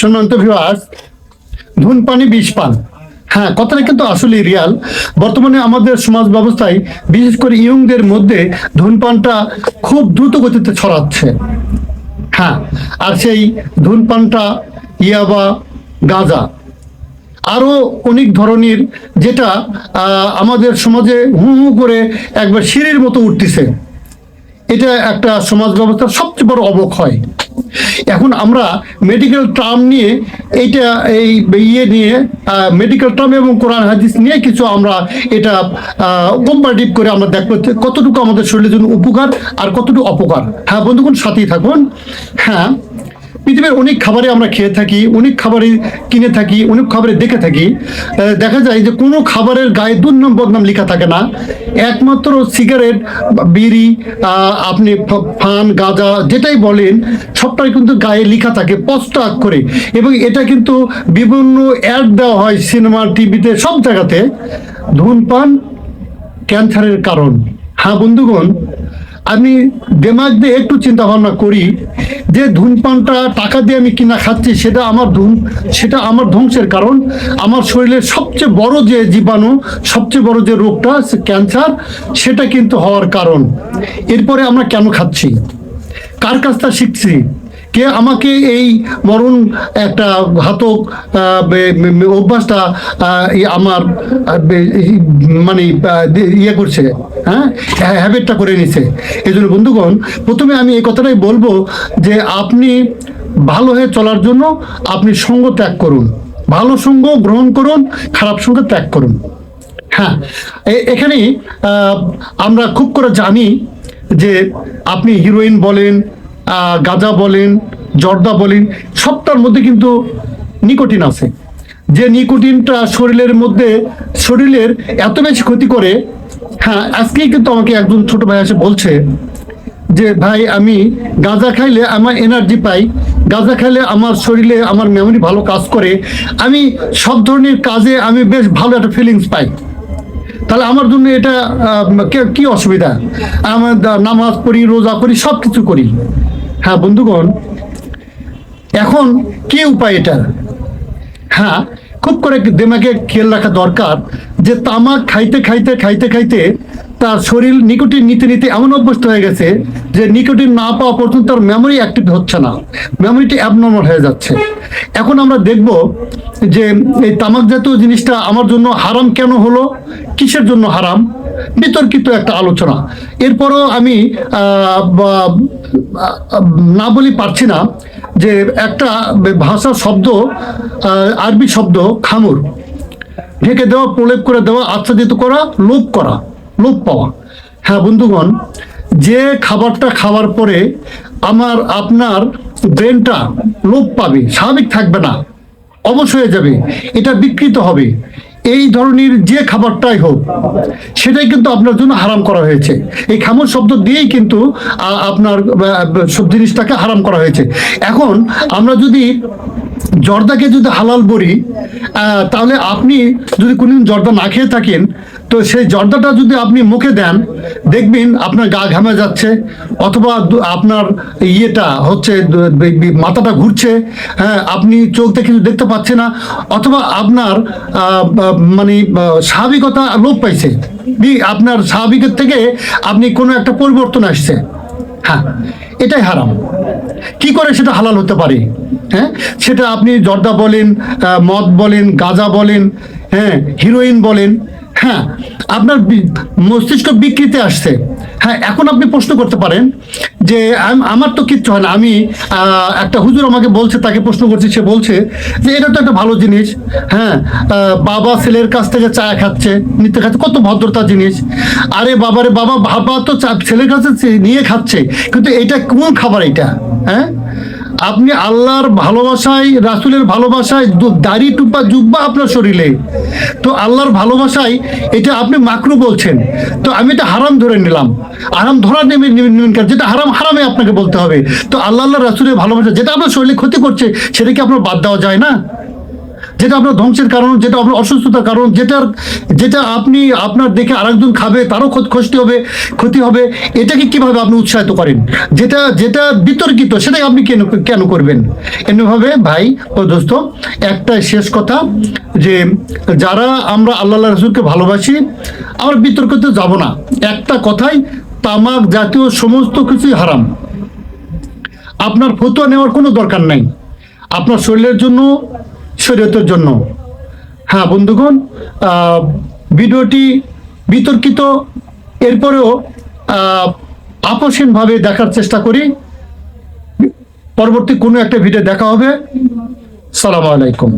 সম্মানিত ভিউয়ার্স ধূমপানি বিষ পান হ্যাঁ কথাটা কিন্তু আসলে রিয়াল বর্তমানে আমাদের সমাজ ব্যবস্থায়, বিশেষ করে ইয়ংদের মধ্যে ধূমপানটা খুব দ্রুত গতিতে ছড়াচ্ছে। হ্যাঁ আর সেই ধূমপানটা ইয়াবা গাঁজা। আরও অনেক ধরনের যেটা আমাদের সমাজে হু হু করে একবার সিঁড়ির মতো উঠতেছে। এটা একটা সমাজ ব্যবস্থার সবচেয়ে বড় অবক্ষয়। এখন আমরা মেডিকেল টার্ম নিয়ে এইটা, এই ইয়ে নিয়ে মেডিকেল টার্ম এবং কোরআন হাদিস নিয়ে কিছু আমরা এটা কম্পারেটিভ করে আমরা দেখব কতটুকু আমাদের শরীরের জন্য উপকার আর কতটুকু অপকার। হ্যাঁ বন্ধুগণ, সাথেই থাকুন। হ্যাঁ পৃথিবীর অনেক খাবারে আমরা খেয়ে থাকি, অনেক খাবারে কিনে থাকি, অনেক খাবারে দেখে থাকি। দেখা যায় যে কোনো খাবারের গায়ে দুর্নাম বদনাম লেখা থাকে না। একমাত্র সিগারেট, বিড়ি আপনি ফান, গাঁজা, যেটাই বলেন, সবটাই কিন্তু গায়ে লেখা থাকে স্পষ্ট করে। এবং এটা কিন্তু বিভিন্ন অ্যাড দেওয়া হয় সিনেমা, টিভিতে, সব জায়গাতে। ধূমপান, ক্যান্সারের কারণ। হ্যাঁ বন্ধুগণ আমি দেমাগ দিয়ে একটু চিন্তা ভাবনা করি যে ধূমপানটা টাকা দিয়ে আমি কিনা খাচ্ছি, সেটা আমার ধূম, সেটা আমার ধ্বংসের কারণ। আমার শরীরের সবচেয়ে বড় যে জীবাণু, সবচেয়ে বড় যে রোগটা ক্যান্সার, সেটা কিন্তু হওয়ার কারণ। এরপরে আমরা কেন খাচ্ছি? কার কাছটা শিখছি? কে আমাকে এই মরণ একটা ঘাতক অভ্যাসটা আমার মানে ইয়ে করছে হ্যাঁ? হ্যাবিটটা করে নিছে। এই জন্য বন্ধুগণ, প্রথমে আমি এই কথাটাই বলব যে আপনি ভালো হয়ে চলার জন্য আপনি সঙ্গ ত্যাগ করুন। ভালো সঙ্গ গ্রহণ করুন, খারাপ সঙ্গ ত্যাগ করুন। হ্যাঁ এখানে আমরা খুব করে জানি যে আপনি হিরোইন বলেন গাঁজা বলেন, জর্দা বলেন, সবটার মধ্যে কিন্তু নিকোটিন আছে। যে নিকোটিনটা শরীরের মধ্যে, শরীরের এত বেশি ক্ষতি করে হ্যাঁ আজকেই কিন্তু আমাকে একজন ছোট ভাই এসে বলছে যে, ভাই, আমি গাঁজা খাইলে আমার এনার্জি পাই, গাঁজা খাইলে আমার শরীরে আমার মেমোরি ভালো কাজ করে, আমি সব ধরনের কাজে আমি বেশ ভালো একটা ফিলিংস পাই। তাহলে আমার জন্য এটা কি অসুবিধা? আমার নামাজ পড়ি, রোজা করি সব কিছু করি। হ্যাঁ বন্ধুগণ, এখন কি উপায় এটা? হ্যাঁ খুব করে দেমাকে খেয়াল রাখা দরকার যে তামাক খাইতে খাইতে খাইতে খাইতে তার শরীর নিকোটিন নিতে নিতে এমন অভ্যস্ত হয়ে গেছে যে নিকোটিন না পাওয়া পর্যন্ত তার মেমোরি অ্যাক্টিভ হচ্ছে না। মেমোরিটি অ্যাবনর্মাল হয়ে যাচ্ছে। এখন আমরা দেখব যে এই তামাক জাতীয় জিনিসটা আমার জন্য হারাম কেন হলো, কিসের জন্য হারাম, বিতর্কিত একটা আলোচনা। এরপরও আমি না বলি পারছি না যে একটা ভাষা শব্দ আরবি শব্দ, খামুর। ঢেকে দেওয়া, প্রলেপ করে দেওয়া, আচ্ছাদিত করা, লোপ করা। লোপ পাওয়া। হ্যাঁ বন্ধুগণ, যে খাবারটা খাওয়ার পরে আমার, আপনার ব্রেনটা লোপ পাবে, স্বাভাবিক থাকবে না, অবশ হয়ে যাবে, এটা বিকৃত হবে। এই ধরনের যে খাবারটাই হোক, সেটাই কিন্তু আপনার জন্য হারাম করা হয়েছে। এই খামর শব্দ দিয়েই কিন্তু আপনার সব জিনিসটাকে হারাম করা হয়েছে। এখন আমরা যদি জর্দাকে যদি হালাল বলি তাহলে আপনি যদি কোনোদিন জর্দা না খেয়ে থাকেন তো সেই জর্দাটা যদি আপনি মুখে দেন, দেখবেন আপনার গা ঘামে যাচ্ছে, অথবা আপনার ইয়েটা হচ্ছে মাথাটা ঘুরছে হ্যাঁ আপনি চোখ দিয়ে কিছু দেখতে পাচ্ছে না, অথবা আপনার মানে স্বাভাবিকতা লোপ পাইছে। আপনার স্বাভাবিকের থেকে আপনি কোনো একটা পরিবর্তন আসছে। হ্যাঁ এটাই হারাম। কি করে সেটা হালাল হতে পারে? হ্যাঁ সেটা আপনি জর্দা বলেন মদ বলেন, গাঁজা বলেন হ্যাঁ হিরোইন বলেন হ্যাঁ আপনার মস্তিষ্ক বিকৃতি আসছে। হ্যাঁ এখন আপনি প্রশ্ন করতে পারেন যে আমার তো কিচ্ছু হয় না। আমি একটা হুজুর আমাকে বলছে, তাকে প্রশ্ন করছি, সে বলছে যে, এটা তো একটা ভালো জিনিস। হ্যাঁ বাবা ছেলের কাছ থেকে চা খাচ্ছে, নিতে খাচ্ছে, কত ভদ্রতা জিনিস। আরে বাবারে, বাবা বাবা তো চা, ছেলের কাছে নিয়ে খাচ্ছে, কিন্তু এটা কোন খাবার এটা? হ্যাঁ? আপনি আল্লাহর ভালোবাসায়, রাসুলের ভালোবাসায় দাড়ি টুপা জুব্বা আপনার শরীরে। তো আল্লাহর ভালোবাসায় এটা আপনি মাকরু বলছেন। তো আমি এটা হারাম ধরে নিলাম। হারাম ধরার নেমে নেবেন? যেটা হারাম, হারামে আপনাকে বলতে হবে। তো আল্লাহ আল্লাহ রাসুলের ভালোবাসা, যেটা আপনার শরীরে ক্ষতি করছে সেটা কি আপনার বাদ দেওয়া যায় না? যেটা আপনার ধ্বংসের কারণ, যেটা আপনার অসুস্থতার কারণ, যেটার, যেটা আপনি আপনার দেখে আরেকজন খাবে, তারও ক্ষত- হবে, ক্ষতি হবে, এটাকে কীভাবে আপনি উৎসাহিত করেন? যেটা যেটা বিতর্কিত, সেটাই আপনি কেন কেন করবেন? এমনিভাবে ভাই ও দোস্ত একটা শেষ কথা যে যারা আমরা আল্লাহ রসুলকে ভালোবাসি আমরা বিতর্কিত যাব না। একটা কথাই, তামাক জাতীয় সমস্ত কিছুই হারাম। আপনার ফতুয়া নেওয়ার কোনো দরকার নাই। আপনার শরীরের জন্য শরীয়তের জন্য। হ্যাঁ বন্ধুগণ ভিডিওটি বিতর্কিত এরপরেও আহ, আপোষহীনভাবে দেখার চেষ্টা করি। পরবর্তী কোনো একটা ভিডিও দেখা হবে। সালাম আলাইকুম।